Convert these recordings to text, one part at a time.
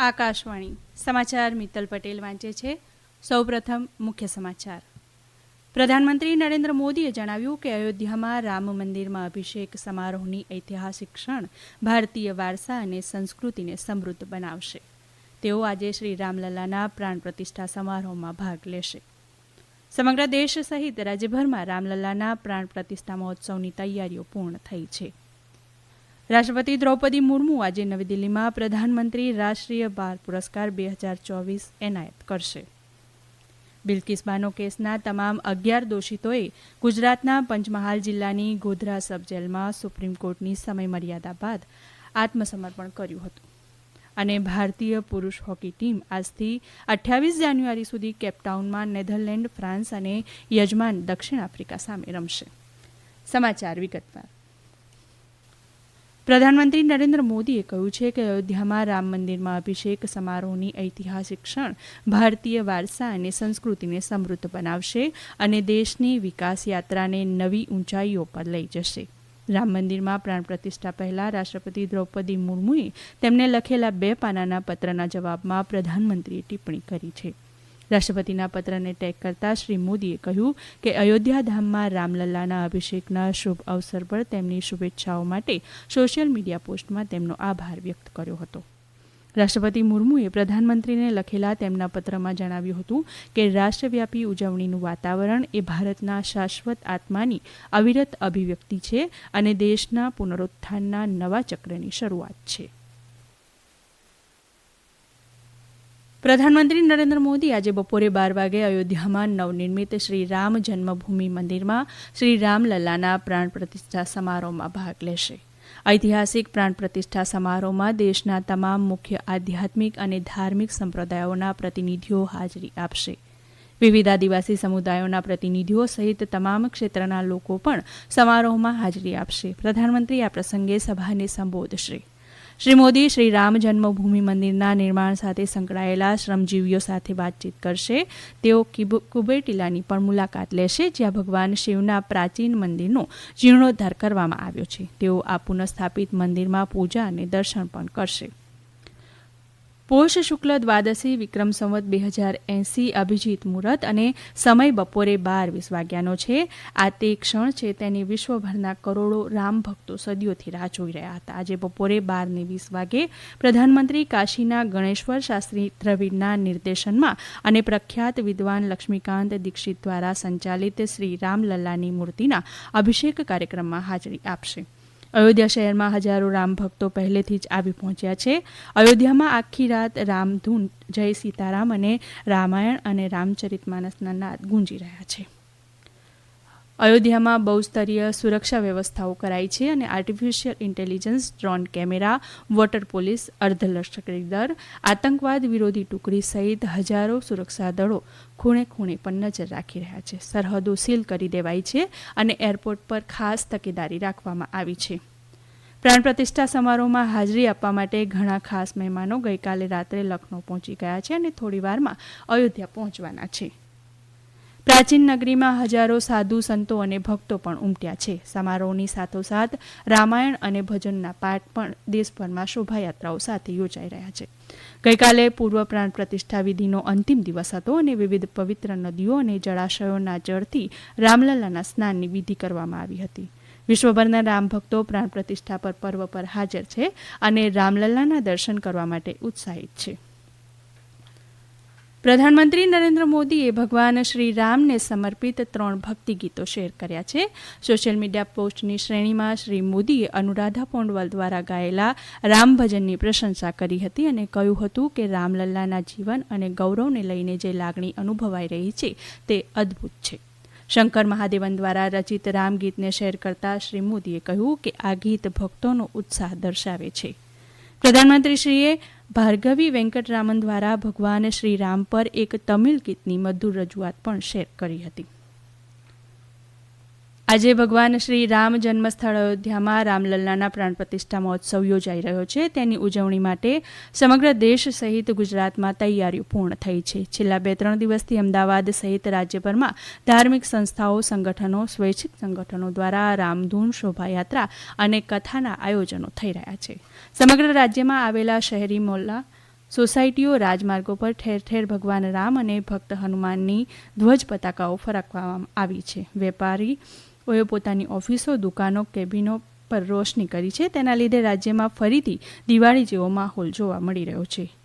આકાશવાણી. સમાચાર મિત્તલ પટેલ વાંચે છે. સૌપ્રથમ મુખ્ય સમાચાર. પ્રધાનમંત્રી નરેન્દ્ર મોદીએ જણાવ્યું કે અયોધ્યામાં રામ મંદિરમાં અભિષેક સમારોહની ઐતિહાસિક ક્ષણ ભારતીય વારસા અને સંસ્કૃતિને સમૃદ્ધ બનાવશે. તેઓ આજે શ્રી રામલલ્લાના પ્રાણ પ્રતિષ્ઠા સમારોહમાં ભાગ લેશે. સમગ્ર દેશ સહિત રાજ્યભરમાં રામલલ્લાના પ્રાણ પ્રતિષ્ઠા મહોત્સવની તૈયારીઓ પૂર્ણ થઈ છે. રાષ્ટ્રપતિ દ્રૌપદી મુર્મુ આજે નવી દિલ્હીમાં પ્રધાનમંત્રી રાષ્ટ્રીય બાળ પુરસ્કાર બે હજાર ચોવીસ એનાયત કરશે. બિલ્કિસ બાનો કેસના તમામ અગિયાર દોષિતોએ ગુજરાતના પંચમહાલ જિલ્લાની ગોધરા સબ જેલમાં સુપ્રીમ કોર્ટની સમયમર્યાદા બાદ આત્મસમર્પણ કર્યું હતું. અને ભારતીય પુરુષ હોકી ટીમ આજથી અઠ્યાવીસ જાન્યુઆરી સુધી કેપટાઉનમાં નેધરલેન્ડ, ફ્રાન્સ અને યજમાન દક્ષિણ આફ્રિકા સામે રમશે. સમાચાર વિગતવાર. પ્રધાનમંત્રી નરેન્દ્ર મોદીએ કહ્યું છે કે અયોધ્યામાં રામ મંદિરમાં અભિષેક સમારોહની ઐતિહાસિક ક્ષણ ભારતીય વારસા અને સંસ્કૃતિને સમૃદ્ધ બનાવશે અને દેશની વિકાસ યાત્રાને નવી ઊંચાઈઓ પર લઈ જશે. રામ મંદિરમાં પ્રાણ પ્રતિષ્ઠા પહેલા રાષ્ટ્રપતિ દ્રૌપદી મુર્મુએ તેમને લખેલા બે પાનાના પત્રના જવાબમાં પ્રધાનમંત્રીએ ટિપ્પણી કરી છે. રાષ્ટ્રપતિના પત્રને ટેગ કરતા શ્રી મોદીએ કહ્યું કે અયોધ્યા ધામમાં રામલલ્લાના અભિષેકના શુભ અવસર પર તેમની શુભેચ્છાઓ માટે સોશિયલ મીડિયા પોસ્ટમાં તેમનો આભાર વ્યક્ત કર્યો હતો. રાષ્ટ્રપતિ મુર્મુએ પ્રધાનમંત્રીને લખેલા તેમના પત્રમાં જણાવ્યું હતું કે રાષ્ટ્રવ્યાપી ઉજવણીનું વાતાવરણ એ ભારતના શાશ્વત આત્માની અવિરત અભિવ્યક્તિ છે અને દેશના પુનરુત્થાનના નવા ચક્રની શરૂઆત છે. પ્રધાનમંત્રી નરેન્દ્ર મોદી આજે બપોરે બાર વાગે અયોધ્યામાં નવનિર્મિત શ્રી રામ જન્મભૂમિ મંદિરમાં શ્રી રામલલ્લાના પ્રાણ પ્રતિષ્ઠા સમારોહમાં ભાગ લેશે. ઐતિહાસિક પ્રાણ પ્રતિષ્ઠા સમારોહમાં દેશના તમામ મુખ્ય આધ્યાત્મિક અને ધાર્મિક સંપ્રદાયોના પ્રતિનિધિઓ હાજરી આપશે. વિવિધ આદિવાસી સમુદાયોના પ્રતિનિધિઓ સહિત તમામ ક્ષેત્રના લોકો પણ સમારોહમાં હાજરી આપશે. પ્રધાનમંત્રી આ પ્રસંગે સભાને સંબોધશે. શ્રી મોદી શ્રી રામ જન્મભૂમિ મંદિરના નિર્માણ સાથે સંકળાયેલા શ્રમજીવીઓ સાથે વાતચીત કરશે. તેઓ કુબેર પણ મુલાકાત લેશે, જ્યાં ભગવાન શિવના પ્રાચીન મંદિરનો જીર્ણોદ્ધાર કરવામાં આવ્યો છે. તેઓ આ પુનઃસ્થાપિત મંદિરમાં પૂજા અને દર્શન પણ કરશે. પોષ શુક્લ દ્વાદશી વિક્રમ સંવત બે હજાર એંસી અભિજીત મુહૂર્ત અને સમય બપોરે બાર વીસ વાગ્યાનો છે. આ તે ક્ષણ છે તેની વિશ્વભરના કરોડો રામ ભક્તો સદીઓથી રાહ જોઈ રહ્યા હતા. આજે બપોરે બારને વીસ વાગે પ્રધાનમંત્રી કાશીના ગણેશ્વર શાસ્ત્રી દ્રવિડના નિર્દેશનમાં અને પ્રખ્યાત વિદ્વાન લક્ષ્મીકાંત દીક્ષિત દ્વારા સંચાલિત શ્રી રામલલ્લાની મૂર્તિના અભિષેક કાર્યક્રમમાં હાજરી આપશે. અયોધ્યા શહેરમાં હજારો રામ ભક્તો પહેલેથી જ આવી પહોંચ્યા છે. અયોધ્યામાં આખી રાત રામધૂન, જય સીતારામ અને રામાયણ અને રામચરિત માનસના નાદ ગુંજી રહ્યા છે. અયોધ્યામાં બહુસ્તરીય સુરક્ષા વ્યવસ્થાઓ કરાઈ છે અને artificial intelligence drone camera water police અર્ધલશ્કરી દળ, આતંકવાદ વિરોધી ટુકડી સહિત હજારો સુરક્ષા દળો ખૂણે ખૂણે પણ નજર રાખી રહ્યા છે. સરહદો સીલ કરી દેવાઈ છે અને એરપોર્ટ પર ખાસ તકેદારી રાખવામાં આવી છે. પ્રાણ પ્રતિષ્ઠા સમારોહમાં હાજરી આપવા માટે ઘણા ખાસ મહેમાનો ગઈકાલે રાત્રે લખનૌ પહોંચી ગયા છે અને થોડીવારમાં અયોધ્યા પહોંચવાના છે. પ્રાચીન નગરીમાં હજારો સાધુ સંતો અને ભક્તો પણ ઉમટ્યા છે. સમારોહની સાથોસાથ રામાયણ અને ભજનના પાઠ પણ દેશભરમાં શોભાયાત્રાઓ સાથે યોજાઈ રહ્યા છે. ગઈકાલે પૂર્વ પ્રાણ પ્રતિષ્ઠા વિધિનો અંતિમ દિવસ હતો અને વિવિધ પવિત્ર નદીઓ અને જળાશયોના જળથી રામલલ્લાના સ્નાનની વિધિ કરવામાં આવી હતી. વિશ્વભરના રામ ભક્તો પ્રાણ પ્રતિષ્ઠા પર પર્વ પર હાજર છે અને રામલલ્લાના દર્શન કરવા માટે ઉત્સાહિત છે. પ્રધાનમંત્રી નરેન્દ્ર મોદીએ ભગવાન શ્રી રામને સમર્પિત ત્રણ ભક્તિ ગીતો શેર કર્યા છે. સોશિયલ મીડિયા પોસ્ટની શ્રેણીમાં શ્રી મોદીએ અનુરાધા પોંડવલ દ્વારા ગાયેલા રામ ભજનની પ્રશંસા કરી હતી અને કહ્યું હતું કે રામલલ્લાના જીવન અને ગૌરવને લઈને જે લાગણી અનુભવાઈ રહી છે તે અદ્ભુત છે. શંકર મહાદેવન દ્વારા રચિત રામ ગીતને શેર કરતા શ્રી મોદીએ કહ્યું કે આ ગીત ભક્તોનો ઉત્સાહ દર્શાવે છે. પ્રધાનમંત્રીશ્રીએ ભાર્ગવી વેંકટરામન દ્વારા ભગવાન શ્રી રામ પર એક તમિલ ગીતની મધુર રજૂઆત પણ શેર કરી હતી. આજે ભગવાન શ્રી રામ જન્મસ્થળ અયોધ્યામાં રામલલ્લાના પ્રાણ પ્રતિષ્ઠા મહોત્સવ યોજાઈ રહ્યો છે. તેની ઉજવણી માટે સમગ્ર દેશ સહિત ગુજરાતમાં તૈયારીઓ પૂર્ણ થઈ છે. છેલ્લા બે ત્રણ દિવસથી અમદાવાદ સહિત રાજ્યભરમાં ધાર્મિક સંસ્થાઓ, સંગઠનો, સ્વૈચ્છિક સંગઠનો દ્વારા રામધૂન શોભાયાત્રા અને કથાના આયોજનો થઈ રહ્યા છે. સમગ્ર રાજ્યમાં આવેલા શહેરી મોલ્લા, સોસાયટીઓ, રાજમાર્ગો પર ઠેર ઠેર ભગવાન રામ અને ભક્ત હનુમાનની ધ્વજ પતાકાઓ ફરકવામાં આવી છે. વેપારીઓએ પોતાની ઓફિસો, દુકાનો, કેબિનો પર રોશની કરી છે. તેના લીધે રાજ્યમાં ફરીથી દિવાળી જેવો માહોલ જોવા મળી રહ્યો છે.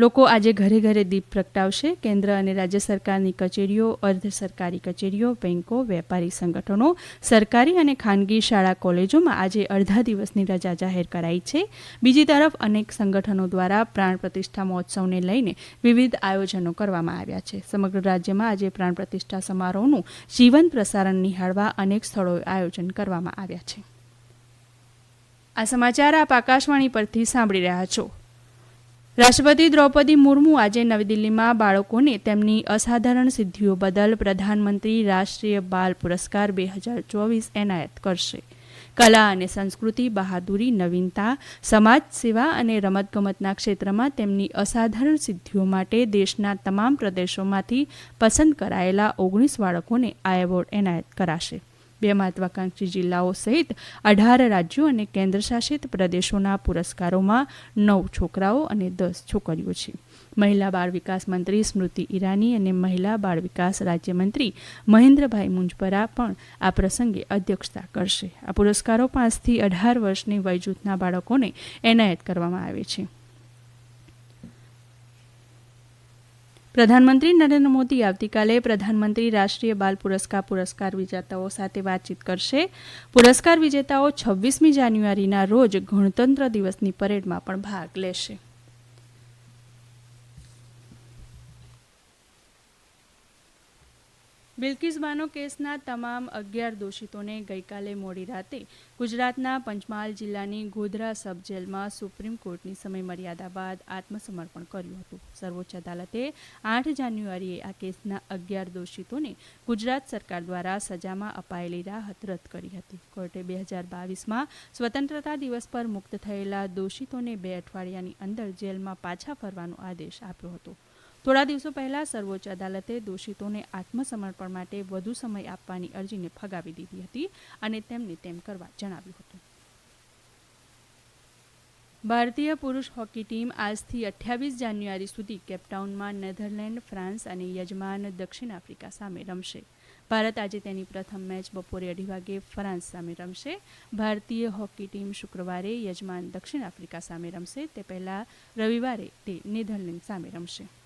લોકો આજે ઘરે ઘરે દીપ પ્રગટાવશે. કેન્દ્ર અને રાજ્ય સરકારની કચેરીઓ, અર્ધ સરકારી કચેરીઓ બેન્કો વેપારી સંગઠનો, સરકારી અને ખાનગી શાળા, કોલેજોમાં આજે અડધા દિવસની રજા જાહેર કરાઈ છે. બીજી તરફ અનેક સંગઠનો દ્વારા પ્રાણ પ્રતિષ્ઠા મહોત્સવને લઈને વિવિધ આયોજનો કરવામાં આવ્યા છે. સમગ્ર રાજ્યમાં આજે પ્રાણ પ્રતિષ્ઠા સમારોહનું જીવન પ્રસારણ નિહાળવા અનેક સ્થળોએ આયોજન કરવામાં આવ્યા છે. આ સમાચાર આપ આકાશવાણી પરથી સાંભળી રહ્યા છો. રાષ્ટ્રપતિ દ્રૌપદી મુર્મુ આજે નવી દિલ્હીમાં બાળકોને તેમની અસાધારણ સિદ્ધિઓ બદલ પ્રધાનમંત્રી રાષ્ટ્રીય બાલ પુરસ્કાર બે હજાર ચોવીસ એનાયત કરશે. કલા અને સંસ્કૃતિ, બહાદુરી, નવીનતા, સમાજ સેવા અને રમતગમતના ક્ષેત્રમાં તેમની અસાધારણ સિદ્ધિઓ માટે દેશના તમામ પ્રદેશોમાંથી પસંદ કરાયેલા ઓગણીસ બાળકોને આ એવોર્ડ એનાયત કરાશે. બે મહત્વાકાંક્ષી જિલ્લાઓ સહિત અઢાર રાજ્યો અને કેન્દ્રશાસિત પ્રદેશોના પુરસ્કારોમાં નવ છોકરાઓ અને દસ છોકરીઓ છે. મહિલા બાળ વિકાસ મંત્રી સ્મૃતિ ઈરાની અને મહિલા બાળ વિકાસ રાજ્યમંત્રી મહેન્દ્રભાઈ મુંજપરા પણ આ પ્રસંગે અધ્યક્ષતા કરશે. આ પુરસ્કારો પાંચથી અઢાર વર્ષની વયજૂથના બાળકોને એનાયત કરવામાં આવે છે. પ્રધાનમંત્રી નરેન્દ્ર મોદી આવતીકાલે પ્રધાનમંત્રી રાષ્ટ્રીય બાલ પુરસ્કાર પુરસ્કાર વિજેતાઓ સાથે વાતચીત કરશે. પુરસ્કાર વિજેતાઓ છવ્વીસમી જાન્યુઆરીના રોજ ગણતંત્ર દિવસની પરેડમાં પણ ભાગ લેશે. બિલ્કિસ બાનો કેસના તમામ અગિયાર દોષિતોને ગઈકાલે મોડી રાતે ગુજરાતના પંચમહાલ જિલ્લાની ગોધરા સબ જેલમાં સુપ્રીમ કોર્ટની સમયમર્યાદા બાદ આત્મસમર્પણ કર્યું હતું. સર્વોચ્ચ અદાલતે આઠ જાન્યુઆરીએ આ કેસના અગિયાર દોષિતોને ગુજરાત સરકાર દ્વારા સજામાં અપાયેલી રાહત રદ કરી હતી. કોર્ટે બે હજાર બાવીસમાં સ્વતંત્રતા દિવસ પર મુક્ત થયેલા દોષિતોને બે અઠવાડિયાની અંદર જેલમાં પાછા ફરવાનો આદેશ આપ્યો હતો. થોડા દિવસો પહેલા સર્વોચ્ચ અદાલતે દોષિતોને આત્મસમર્પણ માટે વધુ સમય આપવાની અરજીને ફગાવી દીધી હતી અને તેમને તેમ કરવા જણાવ્યું હતું. ભારતીય પુરુષ હોકી ટીમ આજથી અઠ્યાવીસ જાન્યુઆરી સુધી કેપટાઉનમાં નેધરલેન્ડ, ફ્રાન્સ અને યજમાન દક્ષિણ આફ્રિકા સામે રમશે. ભારત આજે તેની પ્રથમ મેચ બપોરે અઢી વાગે ફ્રાન્સ સામે રમશે. ભારતીય હોકી ટીમ શુક્રવારે યજમાન દક્ષિણ આફ્રિકા સામે રમશે. તે પહેલા રવિવારે તે નેધરલેન્ડ સામે રમશે.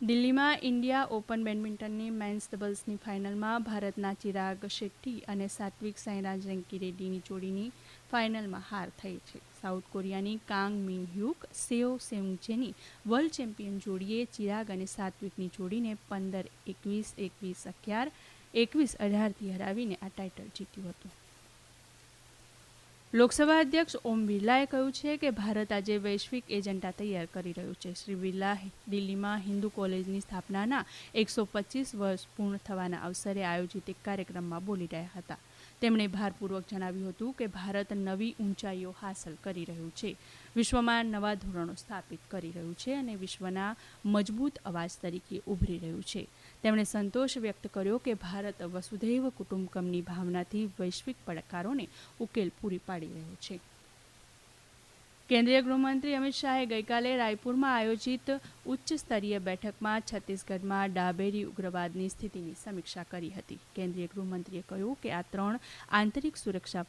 દિલ્હીમાં ઇન્ડિયા ઓપન બેડમિન્ટનની મેન્સ ડબલ્સની ફાઇનલમાં ભારતના ચિરાગ શેટ્ટી અને સાત્વિક સાંઈરાજ રેન્કી જોડીની ફાઇનલમાં હાર થઈ છે. સાઉથ કોરિયાની કાંગ મિન હ્યુક, સેઓ સેઉંગચેની વર્લ્ડ ચેમ્પિયન જોડીએ ચિરાગ અને સાત્વિકની જોડીને પંદર એકવીસ એકવીસ અગિયાર, એકવીસ અઢારથી હરાવીને આ ટાઇટલ જીત્યું હતું. લોકસભા અધ્યક્ષ ઓમ બિરલાએ કહ્યું છે કે ભારત આજે વૈશ્વિક એજન્ડા તૈયાર કરી રહ્યું છે. શ્રી બિરલા દિલ્હીમાં હિન્દુ કોલેજની સ્થાપનાના એકસો પચીસ વર્ષ પૂર્ણ થવાના અવસરે આયોજિત એક કાર્યક્રમમાં બોલી રહ્યા હતા. તેમણે ભારપૂર્વક જણાવ્યું હતું કે ભારત નવી ઊંચાઈઓ હાંસલ કરી રહ્યું છે. વિશ્વમાં નવા ધોરણો સ્થાપિત કરી રહ્યું છે અને વિશ્વના મજબૂત અવાજ તરીકે ઉભરી રહ્યું છે. તેમણે સંતોષ વ્યક્ત કર્યો કે ભારત વસુધૈવ કુટુંબકમની ભાવનાથી વૈશ્વિક પડકારોને ઉકેલ પૂરી પાડી રહ્યો છે. કેન્દ્રીય ગૃહમંત્રી અમિત શાહે ગઈકાલે રાયપુરમાં આયોજિત ઉચ્ચ સ્તરીય બેઠકમાં છત્તીસગઢમાં ડાબેરી ઉગ્રવાદની સ્થિતિની સમીક્ષા કરી હતી. કેન્દ્રીય ગૃહમંત્રીએ કહ્યું કે આ ત્રણ આંતરિક સુરક્ષા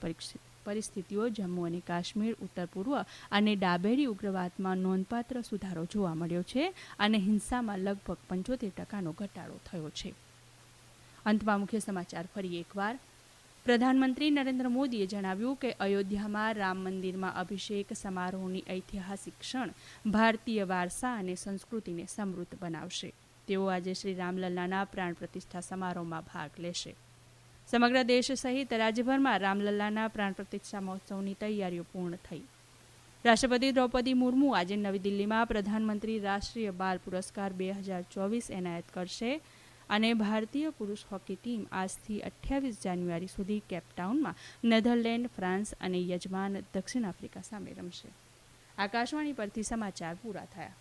પરિસ્થિતિઓ જમ્મુ અને કાશ્મીર, ઉત્તર પૂર્વ અને ડાબેરી ઉગ્રવાદમાં નોંધપાત્ર સુધારો જોવા મળ્યો છે અને હિંસામાં લગભગ પંચોતેર ટકાનો ઘટાડો થયો છે. અંતમાં મુખ્ય સમાચાર ફરી એકવાર. પ્રધાનમંત્રી નરેન્દ્ર મોદીએ જણાવ્યું કે અયોધ્યામાં રામ મંદિરમાં અભિષેક સમારોહની ઐતિહાસિક ક્ષણ ભારતીય વારસા અને સંસ્કૃતિને સમૃદ્ધ બનાવશે. તેઓ આજે શ્રી રામલલ્લાના પ્રાણ પ્રતિષ્ઠા સમારોહમાં ભાગ લેશે. સમગ્ર દેશ સહિત રાજ્યભરમાં રામલલ્લાના પ્રાણ પ્રતિષ્ઠા મહોત્સવની તૈયારીઓ પૂર્ણ થઈ. રાષ્ટ્રપતિ દ્રૌપદી મુર્મુ આજે નવી દિલ્હીમાં પ્રધાનમંત્રી રાષ્ટ્રીય બાલ પુરસ્કાર બે હજાર ચોવીસ એનાયત કરશે અને ભારતીય પુરુષ હોકી ટીમ આજથી અઠ્યાવીસ જાન્યુઆરી સુધી કેપટાઉનમાં નેધરલેન્ડ, ફ્રાન્સ અને યજમાન દક્ષિણ આફ્રિકા સામે રમશે. આકાશવાણી પરથી સમાચાર પૂરા થયા.